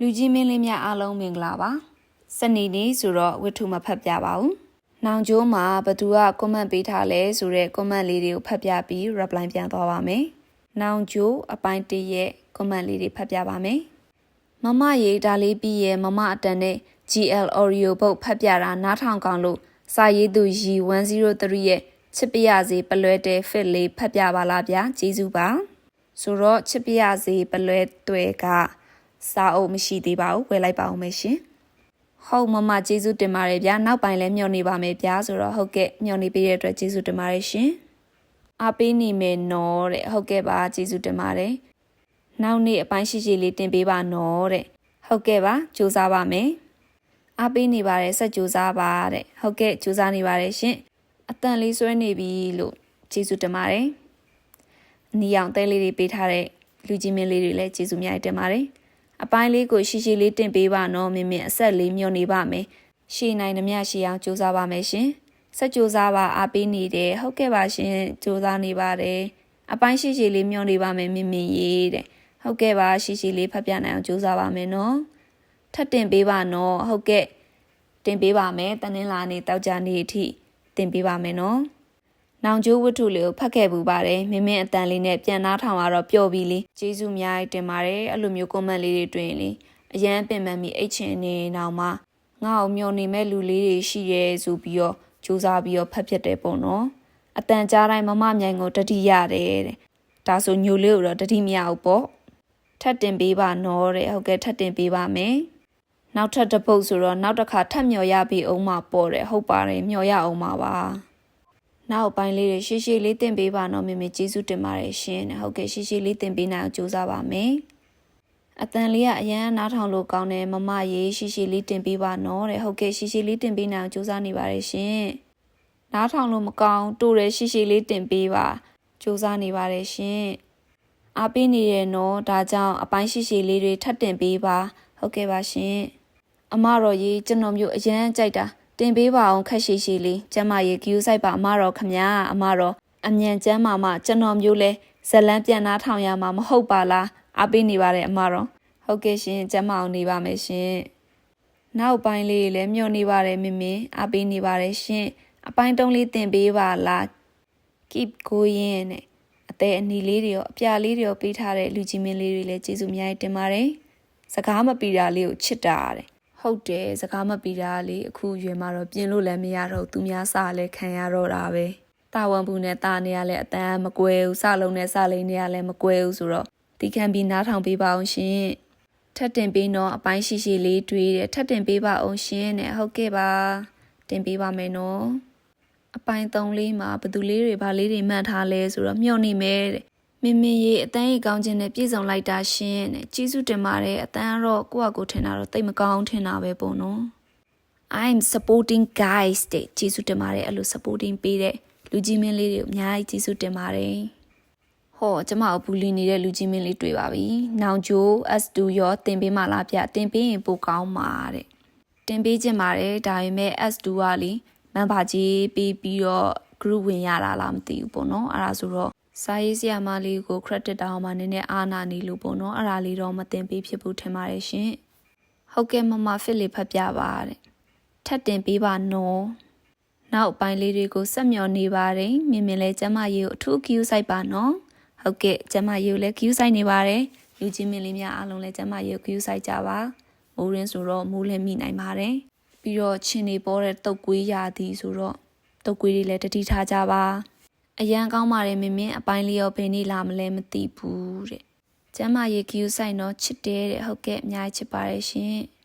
လူကြီးမင်းလေးများအားလုံးမင်္ဂလာပါစနေနေ့ဆိုတော့ဝတ္ထုမဖတ်ပြပါဘူးနောင်ကျိုးမှာဘသူက comment ပေးထားလဲဆိုတော့ comment လေးတွေကိုဖတ်ပြပြီး reply ပြန်သွားပါမယ်နောင်ကျိုးအပိုင်းတစ်ရဲ့ comment လေးတွေဖတ်ပြပါမယ်မမရေဒါလေးပြီးရဲ့မမအတန်နဲ့ GL Oreo ဘုတ်ဖတ်ပြတာနားထောင်ကောင်းလို့စာရေးသူရီ103 ရဲ့ချစ်ပရစေပလွဲတဲ့ fit လေးဖတ်ပြပါလားဗျာကျေးဇူးပါဆိုတော့ချစ်ပရစေပလွဲတွေက စာအုပ်မရှိသေးပါဘူးဝယ်လိုက်ပါဦးမယ်ရှင်ဟုတ်မမကျေးဇူးတင်ပါတယ်ဗျာနောက်ပိုင်းလည်းမျှော်နေပါမယ်ဗျာဆိုတော့ဟုတ်ကဲ့မျှော်နေပေးတဲ့အတွက်ကျေးဇူးတင်ပါတယ်ရှင်အားပေးနေမယ်နော်တဲ့ဟုတ်ကဲ့ပါကျေးဇူးတင်ပါတယ်နောက်နေ့အပိုင်းရှိရှိလေးတင်ပေးပါနော်တဲ့ဟုတ်ကဲ့ပါစူးစမ်းပါမယ်အားပေးနေပါတယ်ဆက်ကြိုးစားပါတဲ့ဟုတ်ကဲ့ကြိုးစားနေပါတယ်ရှင်အတန်လေးဆွဲနေပြီလို့ကျေးဇူးတင်ပါတယ်အနီအောင်တဲလေးတွေပေးထားတဲ့လူကြီးမင်းလေးတွေလည်းကျေးဇူးများတင်ပါတယ် အပိုင်းလေးကိုရှိရှိလေးတင်ပေးပါနော်မင်းမင်းအဆက်လေးမျောနေပါမယ်ရှေ့နိုင်နှမရှေ့အောင်ကြိုးစားပါမယ်ရှင်ဆက်ကြိုးစားပါအားပေးနေတယ်ဟုတ်ကဲ့ပါရှင်ကြိုးစားနေပါတယ်အပိုင်းရှိရှိလေးမျောနေပါမယ်မင်းမင်းရေတဲ့ဟုတ်ကဲ့ပါရှိရှိလေးဖတ်ပြနိုင်အောင်ကြိုးစားပါမယ်နော်ထပ်တင်ပေးပါနော်ဟုတ်ကဲ့တင်ပေးပါမယ်တနင်္လာနေ့တောက်ကြနေ့အထိတင်ပေးပါမယ်နော် နောင်ကျိုးဝတ္ထုလေးကိုဖတ်ခဲ့ပူပါတယ်မင်းမင်းအတန်လေးနဲ့ပြန်နှားထောင်လာတော့ပျော်ပြီလေကျေးဇူးအများကြီးတင်ပါတယ်အဲ့လိုမျိုး comment လေးတွေတွေ့ရင်လေအရန်ပင်ပန်းပြီးအိတ်ချင်နေတော့မှငါ့ကိုမျောနေမဲ့လူလေးတွေရှိရဲဆိုပြီးတော့စူးစမ်းပြီးတော့ဖတ်ဖြစ်တယ်ပေါ့နော်အတန်ကြားတိုင်းမမမြိုင်ကိုတတိရတယ်တဲ့ဒါဆိုညိုလေးကိုတော့တတိမရဘူးပေါ့ထပ်တင်ပေးပါနော်တဲ့ဟုတ်ကဲ့ထပ်တင်ပေးပါမယ်နောက်ထပ်တစ်ပုတ်ဆိုတော့နောက်တစ်ခါထပ်မျောရပြီးအောင်မှာပေါ့တယ်ဟုတ်ပါတယ်မျောရအောင်မှာပါ နောက်ပိုင်းလေးတွေရှေ့ရှေ့လေးတင်ပေးပါနော်မေမေကျေးဇူးတင်ပါတယ်ရှင်တဲ့ဟုတ်ကဲ့ရှေ့ရှေ့လေးတင်ပေးနိုင်အောင်ကြိုးစားပါမယ်အတန်လေးကအရန်နားထောင်လို့ကောင်းတယ်မမရေရှေ့ရှေ့လေးတင်ပေးပါနော်တဲ့ဟုတ်ကဲ့ရှေ့ရှေ့လေးတင်ပေးနိုင်အောင်ကြိုးစားနေပါတယ်ရှင်နားထောင်လို့မကောင်းတိုးတယ်ရှေ့ရှေ့လေးတင်ပေးပါကြိုးစားနေပါတယ်ရှင်အားပေးနေရနော်ဒါကြောင့်အပိုင်းရှိရှိလေးတွေထပ်တင်ပေးပါဟုတ်ကဲ့ပါရှင်အမတော်ကြီးကျွန်တော်မျိုးအရန်ကြိုက်တာ တင်ပေးပါအောင်ခက်ရှိရှိလေးကျမရေဂယူဆိုင်ပါအမတော်ခမညာအမတော်အမြန်ကျမ်းမာမှကျွန်တော်မျိုးလဲဇလန်းပြန်နာထောင်ရမှာမဟုတ်ပါလားအားပေးနေပါတယ်အမတော်ဟုတ်ကဲ့ရှင်ကျမ်းမာအောင်နေပါမယ်ရှင်နောက်ပိုင်းလေးလည်းမျှော်နေပါတယ်မင်းမင်းအားပေးနေပါတယ်ရှင်အပိုင်းတုံးလေးတင်ပေးပါလား keep going နဲ့အသေးအနီလေးတွေရောအပြာလေးတွေရောပေးထားတဲ့လူကြီးမင်းလေးတွေလည်းကျေးဇူးအများကြီးတင်ပါတယ်စကားမပီတာလေးကိုချစ်တာတဲ့ ဟုတ်တယ်စကားမပီတာလေးအခုရွယ်မှာတော့ပြင်လို့လည်းမရတော့သူများစားလည်းခံရတော့တာပဲတာဝန်ဘူးနဲ့တာနေရလဲအတန်းမကွဲဘူးစလုံးနဲ့စလိန်နေရလဲမကွဲဘူးဆိုတော့တီခံပြီးနားထောင်ပေးပါအောင်ရှင်ထပ်တင်ပေးတော့အပိုင်းရှိရှိလေးတွေးတယ်ထပ်တင်ပေးပါအောင်ရှင်နဲ့ဟုတ်ကဲ့ပါတင်ပေးပါမယ်နော်အပိုင်း၃လေးမှာဘသူလေးတွေဗာလေးတွေမှတ်ထားလဲဆိုတော့မျှော်နေမယ်တဲ့ မင်းမင်းရေအတန်းရေကောင်းခြင်းနဲ့ပြည့်စုံလိုက်တာရှင်တဲ့ကျေးဇူးတင်ပါတယ်အတန်းကတော့ကိုယ့်အကိုထင်တာတော့တိတ်မကောင်းထင်တာပဲပေါ့နော် I'm supporting guys တဲ့ကျေးဇူးတင်ပါတယ်အဲ့လို supporting ပေးတဲ့လူကြီးမင်းလေးတွေကိုအများကြီးကျေးဇူးတင်ပါတယ်ဟောကျမအပူလီနေတဲ့လူကြီးမင်းလေးတွေ့ပါပြီ။နောင်ကျိုး S2 ရောတင်ပေးမှလားဗျတင်ပေးရင်ပိုကောင်းပါတဲ့။တင်ပေးခြင်းပါတယ်ဒါပေမဲ့ S2 ကလေမန်ပါကြီးပေးပြီးတော့ group ဝင်ရတာလားမသိဘူးပေါ့နော်။အဲ့ဒါဆိုတော့ စာရေးဆရာမလေးကို credit တောင်းမှနည်းနည်းအားနာနေလို့ပေါ့နော်။အဲ့ဒါလေးတော့မတင်ပေးဖြစ်ဘူးထင်ပါတယ်ရှင်။ဟုတ်ကဲ့မမဖစ်လေးဖတ်ပြပါတဲ့။ထပ်တင်ပေးပါနော်။နောက်အပိုင်းလေးတွေကိုဆက်မျှော်နေပါတယ်။မြင်မြင်လဲကျမရေကိုအထူး queue စိုက်ပါနော်။ဟုတ်ကဲ့ကျမရေကိုလည်း queue စိုက်နေပါတယ်။လူကြီးမင်းလေးများအားလုံးလည်းကျမရေကို queue စိုက်ကြပါ။မိုးရင်းဆိုတော့မိုးလည်းမိနိုင်ပါတယ်။ပြီးတော့ချင်းနေပေါ်တဲ့တုတ်ကွေးရာသီဆိုတော့တုတ်ကွေးတွေလည်းတတိထားကြပါ။ အရန်ကောင်းပါတယ်မင်းမင်းအပိုင်းလေးရောဘယ်နေ့လာမလဲမသိဘူးတဲ့။ကျမရေ queue စိုက်တော့ချစ်တယ်တဲ့ဟုတ်ကဲ့အများကြီးချစ်ပါတယ်ရှင်။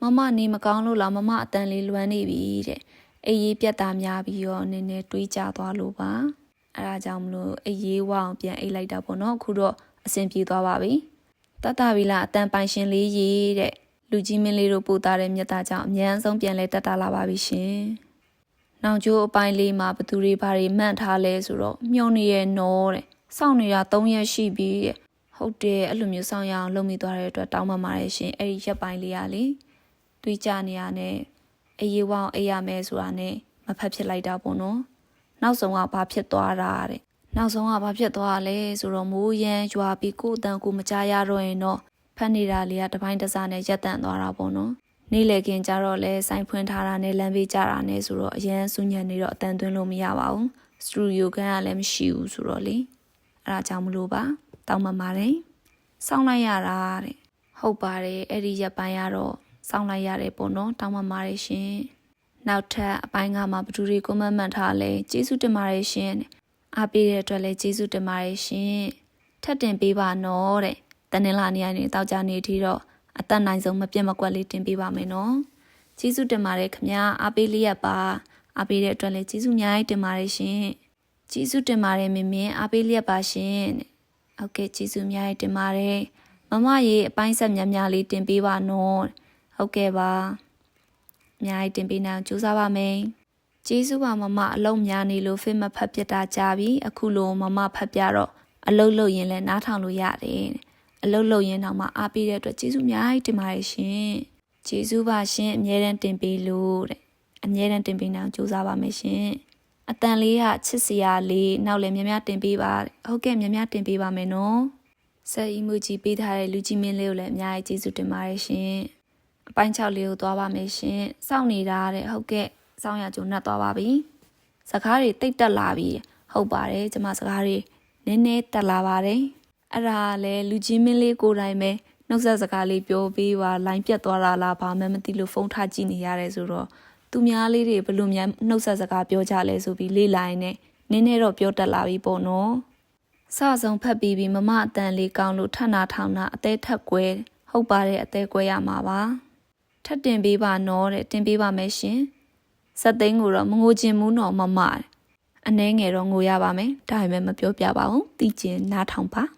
မမနေမကောင်းလို့လားမမအတန်လေးလွမ်းနေပြီတဲ့အေးရေးပြတ်တာများပြီးတော့နည်းနည်းတွေးကြသွားလို့ပါအဲဒါကြောင့်မလို့အေးရေးဝအောင်ပြန်အိတ်လိုက်တာပေါ့နော်အခုတော့အဆင်ပြေသွားပါပြီတတ်တာပြီလားအတန်ပိုင်ရှင်လေးရေးတဲ့လူကြီးမင်းလေးတို့ပို့သားတဲ့မြတ်သားကြောင့်အမြန်ဆုံးပြန်လဲတက်တာလာပါပြီရှင် နောင်ကျိုးအပိုင်းလေးမှာဘသူတွေဘာတွေမှန်ထားလဲဆိုတော့မြုံနေရဲ့နော်တဲ့စောင့်နေတာ၃ရက်ရှိပြီတဲ့ဟုတ်တယ်အဲ့လိုမျိုးစောင့်ရအောင်လုပ်မိသွားတဲ့အတွက်တောင်းပန်ပါတယ်ရှင်အဲ့ဒီရက်ပိုင်းလေးကလေတွေးကြနေရတဲ့အေးဝအောင်အေးရမယ်ဆိုတာနဲ့မဖတ်ဖြစ်လိုက်တာပေါ့နော်နောက်ဆုံးကဘာဖြစ်သွားတာတဲ့နောက်ဆုံးကဘာဖြစ်သွားလဲဆိုတော့မိုးရမ်းရွာပြီးကိုယ်အတန်ကိုမကြားရတော့ရင်တော့ဖတ်နေတာလေးကတစ်ပိုင်းတစ်စားနဲ့ရက်တန့်သွားတာပေါ့နော် နေ့လည်ခင်းကျတော့လဲစိုင်းဖွင့်ထားတာနဲ့လမ်းပေးကြတာနဲ့ဆိုတော့အရန်ဆူညံနေတော့အတန်သွင်းလို့မရပါဘူးစတူဒီယိုကန်ကလည်းမရှိဘူးဆိုတော့လေအဲ့ဒါကြောင့်မလို့ပါတောင်းပန်ပါတယ်စောင်းလိုက်ရတာတဲ့ဟုတ်ပါတယ်အဲ့ဒီရက်ပိုင်းကတော့စောင်းလိုက်ရတယ်ပေါ့နော်တောင်းပန်ပါတယ်ရှင်နောက်ထပ်အပိုင်းကမှဘသူတွေကိုမမှတ်ထားလဲကျေးဇူးတင်ပါတယ်ရှင်အားပေးတဲ့အတွက်လည်းကျေးဇူးတင်ပါတယ်ရှင်ထပ်တင်ပေးပါနော်တဲ့တနင်္လာနေ့ကနေတောက်ကြနေထီတော့ အသက်နိုင်ဆုံးမပြတ်မကွက်လေးတင်ပေးပါမယ်နော်ကျေးဇူးတင်ပါတယ်ခင်ဗျာအားပေးလေးရပါအားပေးတဲ့အတွက်လည်းကျေးဇူးအများကြီးတင်ပါတယ်ရှင်ကျေးဇူးတင်ပါတယ်မင်းမင်းအားပေးလေးရပါရှင်တဲ့ဟုတ်ကဲ့ကျေးဇူးအများကြီးတင်ပါတယ်မမရေအပိုင်းဆက်များများလေးတင်ပေးပါနော်ဟုတ်ကဲ့ပါအများကြီးတင်ပေးနိုင်အောင်ကြိုးစားပါမယ်ကျေးဇူးပါမမအလုံးများနေလို့ဖိမဖတ်ပြတာကြာပြီအခုလိုမမဖတ်ပြတော့အလုံးလို့ရင်လည်းနားထောင်လို့ရတယ်တဲ့ အလုံးလို့ရင်တော့မှအားပေးတဲ့အတွက်ကျေးဇူးအများကြီးတင်ပါတယ်ရှင်ကျေးဇူးပါရှင်အမြဲတမ်းတင်ပေးလို့တဲ့အမြဲတမ်းတင်ပေးနိုင်အောင်ကြိုးစားပါမယ်ရှင်အတန်လေးကချစ်စရာလေးနောက်လည်းများများတင်ပေးပါတဲ့ဟုတ်ကဲ့များများတင်ပေးပါမယ်နော်ဆက်အီမိုဂျီပေးထားတဲ့လူကြီးမင်းလေးကိုလည်းအများကြီးကျေးဇူးတင်ပါတယ်ရှင်အပိုင်း6လေးကိုသွားပါမယ်ရှင်စောင့်နေတာတဲ့ဟုတ်ကဲ့စောင့်ရကြုံနဲ့သွားပါပြီစကားတွေတိတ်တက်လာပြီဟုတ်ပါတယ်ကျမစကားတွေနည်းနည်းတက်လာပါတယ် အဲ့ဒါလည်းလူကြီးမင်းလေးကိုယ်တိုင်ပဲနှုတ်ဆက်စကားလေးပြောပေးပါလိုင်းပြတ်သွားတာလားဘာမှမသိလို့ဖုန်းထားကြည့်နေရတယ်ဆိုတော့သူများလေးတွေဘလို့များနှုတ်ဆက်စကားပြောကြလဲဆိုပြီးလေးလိုင်းနဲ့နည်းနည်းတော့ပြောတက်လာပြီပေါ့နော်စဆုံးဖက်ပြီးပြီးမမအတန်လေးကောင်းလို့ထပ်နာထောင်တာအသေးထက်ကွဲဟုတ်ပါတယ်အသေးကွဲရမှာပါထပ်တင်ပေးပါနော်တဲ့တင်ပေးပါမယ်ရှင်စက်သိန်းကိုတော့မငိုချင်ဘူးနော်မမတဲ့အနှဲငယ်တော့ငိုရပါမယ်ဒါပေမဲ့မပြောပြပါဘူးတီကျင်နားထောင်ပါဖ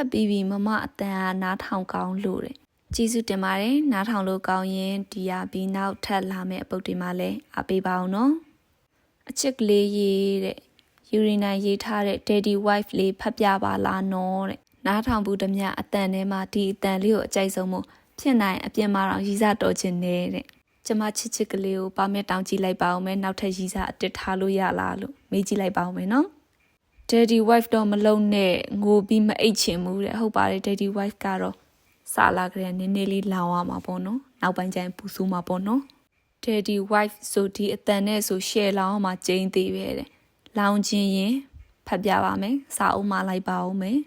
တ်ပြီးပြီးမမအတန်ကနားထောင်ကောင်းလို့တဲ့ကျေးဇူးတင်ပါတယ်နားထောင်လို့ကောင်းရင်ဒီရပြီးနောက်ထပ်လာမယ့်အပုတ်တွေမှာလည်းအားပေးပါအောင်နော်အချစ်ကလေးရေးတဲ့ယူရီနာရေးထားတဲ့ Daddy Wife လေးဖတ်ပြပါလားနော်တဲ့နားထောင်ဘူးတမျှအတန်ထဲမှာဒီအတန်လေးကိုအကြိုက်ဆုံးမို့ဖြစ်နိုင်အပြင်မှာတော့ရီစားတော်ခြင်းနေတဲ့ကျမချစ်ချစ်ကလေးကိုပါမဲ့တောင်းကြည့်လိုက်ပါအောင်မယ်နောက်ထပ်ရီစားအတစ်ထားလို့ရလားလို့မေးကြည့်လိုက်ပါအောင်မယ်နော် Daddy wife တော့မလုံးနဲ့ငိုပြီးမအိတ်ချင်ဘူးတဲ့ဟုတ်ပါတယ် Daddy wife ကတော့စာလာကြတဲ့နည်းနည်းလေးလောင်ရမှာပေါ့နော်နောက်ပိုင်းကျရင်ပူဆူမှာပေါ့နော် Daddy wife ဆိုဒီအတန်နဲ့ဆို share လောင်အောင်မှာကျင်းသေးပဲတဲ့လောင်ခြင်းရင်ဖတ်ပြပါမယ်စာအုပ်မှာလိုက်ပါဦးမယ်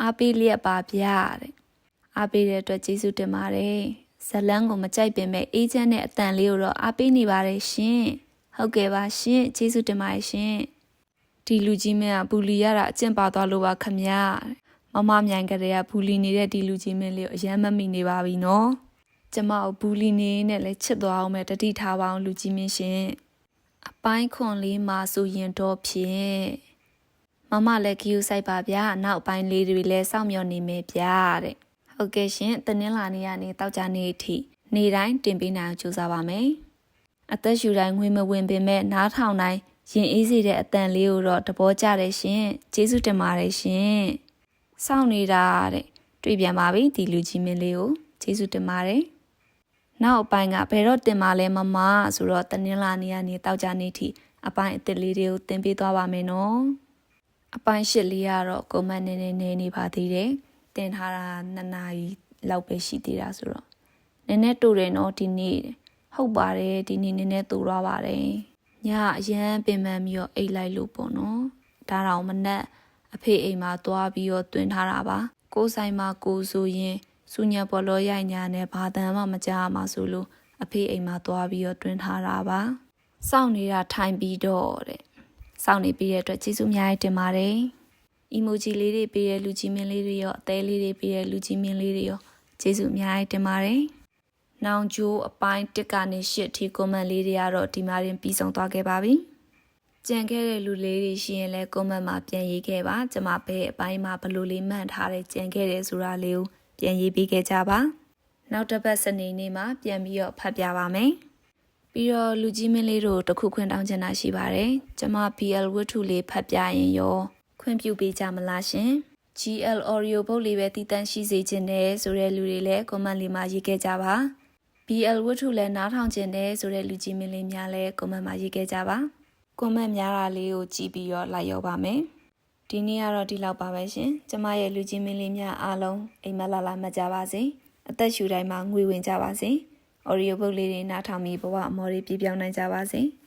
အားပေးလျက်ပါဗျာတဲ့အားပေးတဲ့အတွက်ကျေးဇူးတင်ပါတယ်ဇလန်းကိုမကြိုက်ပင်မဲ့အေးချမ်းတဲ့အတန်လေးကိုတော့အားပေးနေပါတယ်ရှင်ဟုတ်ကဲ့ပါရှင်ကျေးဇူးတင်ပါတယ်ရှင် ဒီလူကြီးမင်းကဘူလီရတာအကျင့်ပါသွားလို့ပါခမရမမမြိုင်ကလေးကဘူလီနေတဲ့ဒီလူကြီးမင်းလေးကိုအယမ်းမမိနေပါပြီနော်ကျမကိုဘူလီနေနဲ့လည်းချစ်သွားအောင်မယ်တတိထားပါအောင်လူကြီးမင်းရှင်အပိုင်းခွန်လေးမှာဆိုရင်တော့ဖြင့်မမလည်းကီယူဆိုင်ပါဗျာနောက်အပိုင်းလေးတွေလည်းစောင့်မျှော်နေမယ်ဗျာတဲ့ဟုတ်ကဲ့ရှင်တနင်္လာနေ့ကနေတောက်ကြနေ့အထိနေ့တိုင်းတင်ပေးနိုင်အောင်ကြိုးစားပါမယ်အသက်ရှူတိုင်းငွေမဝင်ပင်မဲ့နားထောင်တိုင်း ရင်အေးစေတဲ့အတန်လေးကိုတော့တဘောကြတယ်ရှင်ကျေးဇူးတင်ပါတယ်ရှင်စောင့်နေတာတဲ့တွေ့ပြန်ပါပြီဒီလူကြီးမင်းလေးကိုကျေးဇူးတင်ပါတယ်နောက်အပိုင်းကဘယ်တော့တင်ပါလဲမမဆိုတော့တနင်္လာနေ့ကနေတောက်ကြနေ့ထိအပိုင်းအစ်စ်လေးတွေကိုတင်ပေးသွားပါမယ်နော်အပိုင်းရှစ်လေးကတော့ကွန်မန့်နေနေနေနေပါသေးတယ်တင်ထားတာနှစ်နာရီလောက်ပဲရှိသေးတာဆိုတော့နည်းနည်းတူတယ်နော်ဒီနေ့ဟုတ်ပါတယ်ဒီနေ့နည်းနည်းတူတော့ပါတယ် ညအရန်ပင်ပန်းပြီးတော့အိတ်လိုက်လို့ပေါ့နော်ဒါတော့မနဲ့အဖေအိမ်မှာသွားပြီးတော့တွင်ထားတာပါကိုဆိုင်မှာကိုဆိုရင်စူညာပေါ်လောရိုက်ညာနဲ့ဘာတန်မှမကြားမှာဆိုလို့အဖေအိမ်မှာသွားပြီးတော့တွင်ထားတာပါစောင့်နေတာထိုင်ပြီးတော့တဲ့စောင့်နေပြီးတဲ့အတွက်ကျေးဇူးအများကြီးတင်ပါတယ် emoji လေးတွေပေးတဲ့လူကြီးမင်းလေးတွေရောအသေးလေးတွေပေးတဲ့လူကြီးမင်းလေးတွေရောကျေးဇူးအများကြီးတင်ပါတယ်။ နောင်ကျိုးအပိုင်း1ကနေ8ထိ comment လေးတွေကတော့ဒီမှာရင်ပြီးဆုံးသွားခဲ့ပါပြီ။ကြံခဲ့တဲ့လူလေးတွေရှိရင်လည်း comment မှာပြန်ရေးခဲ့ပါ။ကျွန်မဘဲအပိုင်းမှာဘယ်လိုလေးမှန်ထားတဲ့ကြံခဲ့တယ်ဆိုတာလေးကိုပြန်ရေးပေးခဲ့ကြပါ။နောက်တစ်ပတ်စနေနေ့မှာပြန်ပြီးတော့ဖတ်ပြပါမယ်။ပြီးတော့လူကြီးမင်းလေးတို့တခုခွင့်တောင်းချင်တာရှိပါတယ်။ကျွန်မ PL ဝတ္ထုလေးဖတ်ပြရင်ရောခွင့်ပြုပေးကြမလားရှင် GL Oreo ပုတ်လေးပဲတည်တန့်ရှိစေခြင်းနဲ့ဆိုတဲ့လူတွေလည်း comment လေးမှာရေးခဲ့ကြပါ BL ဝတ္ထုလည်းနားထောင်ခြင်းနဲ့ဆိုတဲ့လူကြီးမင်းလေးများလည်း comment မှာရေးခဲ့ကြပါ comment များတာလေးကိုကြည့်ပြီးတော့လိုက်ရောက်ပါမယ်ဒီနေ့ကတော့ဒီလောက်ပါပဲရှင်ကျမရဲ့လူချင်းမင်းလေးများအားလုံးအိမ်မက်လာလာမှတ်ကြပါစေအသက်ရှူတိုင်းမှာငွေဝင်ကြပါစေအော်ရီယိုဘုတ်လေးတွေနားထောင်ပြီးဘဝအမော်တွေပြပြောင်းနိုင်ကြပါစေ။